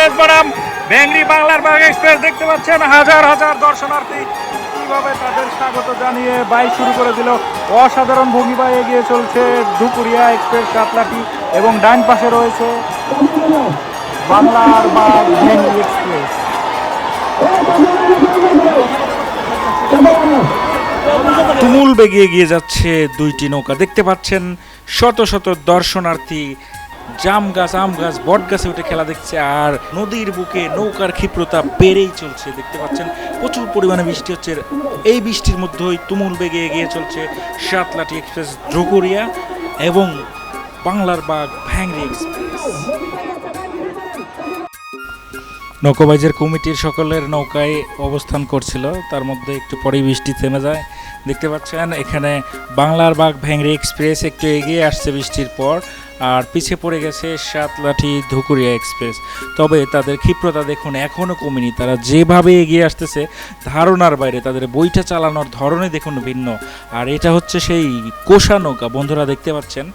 Express বনাম ভেংরি বাংলার bug express দেখতে পাচ্ছেন, হাজার হাজার দর্শনার্থী কীভাবে তাদের স্বাগত জানিয়ে বাইক শুরু করে দিল। অসাধারণ ভঙ্গিমায় এগিয়ে চলছে দুপুরিয়া এক্সপ্রেস কাতলাটি এবং ডান পাশে রয়েছে বাংলার বাগ ভেংরি এক্সপ্রেস। তুমুল বেগে এগিয়ে যাচ্ছে দুইটি নৌকা। দেখতে পাচ্ছেন শত শত দর্শনার্থী জাম গাছ, আম গাছ, বট গাছে উঠে খেলা দেখছে আর নদীর বুকে নৌকার ক্ষিপ্রতা বেড়েই চলছে। দেখতে পাচ্ছেন, প্রচুর পরিমাণে বৃষ্টি হচ্ছে। এই বৃষ্টির মধ্যেই তুমুল বেগে এগিয়ে চলছে সাতলাটি এক্সপ্রেস ড্রোগরিয়া এবং বাংলার বাগ ভ্যাংরি এক্সপ্রেস। নৌকাবাইজের কমিটির সকলের নৌকায় অবস্থান করছিল। তার মধ্যে একটু পরেই বৃষ্টি থেমে যায়। দেখতে পাচ্ছেন, এখানে বাংলার বাঘ ভ্যাংরি এক্সপ্রেস একটু এগিয়ে আসছে বৃষ্টির পর। আর পিছিয়ে পড়ে গেছে সাতলাঠি ধুকুরিয়া এক্সপ্রেস। তবে তাদের ক্ষিপ্রতা দেখুন এখনও কমেনি। তারা যেভাবে এগিয়ে আসতেছে, ধারণার বাইরে তাদের বইটা চালানোর ধরনে দেখুন ভিন্ন। আর এটা হচ্ছে সেই কোষা নৌকা। বন্ধুরা দেখতে পাচ্ছেন,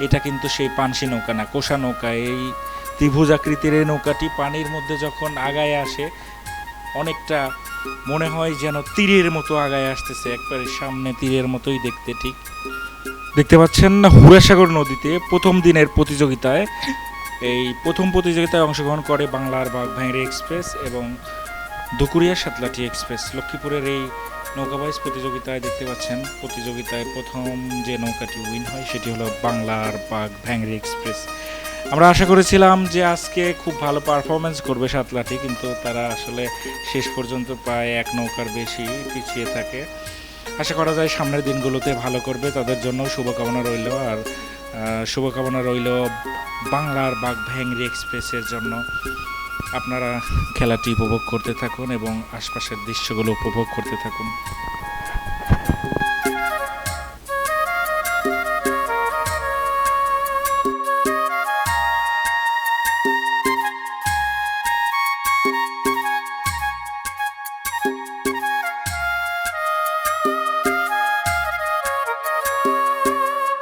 এটা কিন্তু সেই পানসি নৌকা না, কোষা নৌকা। এই ত্রিভুজ আকৃতির এই নৌকাটি পানির মধ্যে যখন আগায় আসে, অনেকটা মনে হয় যেন তীরের মতো আগায় আসতেছে, একবারে সামনে তীরের মতোই দেখতে, ঠিক? দেখতে পাচ্ছেন হুরাসাগর নদীতে প্রথম দিনের প্রতিযোগিতায়, এই প্রথম প্রতিযোগিতায় অংশগ্রহণ করে বাংলার বাগ ভ্যাংরি এক্সপ্রেস এবং দুকুরিয়া সাতলাটি এক্সপ্রেস। লক্ষ্মীপুরের এই নৌকাবাইজ প্রতিযোগিতায় দেখতে পাচ্ছেন, প্রতিযোগিতায় প্রথম যে নৌকাটি উইন হয়, সেটি হলো বাংলার বাঘ ভ্যাংরি এক্সপ্রেস। আমরা আশা করেছিলাম যে আজকে খুব ভালো পারফরমেন্স করবে সাতলাটি কিন্তু তারা আসলে শেষ পর্যন্ত প্রায় এক নৌকার বেশি পিছিয়ে থাকে। আশা করা যায় সামনের দিনগুলোতে ভালো করবে, তাদের জন্য শুভকামনা রইল। আর শুভকামনা রইল বাংলার বাগ ভ্যাংরি এক্সপ্রেসের জন্য। আপনারা খেলাটি উপভোগ করতে থাকুন এবং আশপাশের দৃশ্যগুলো উপভোগ করতে থাকুন।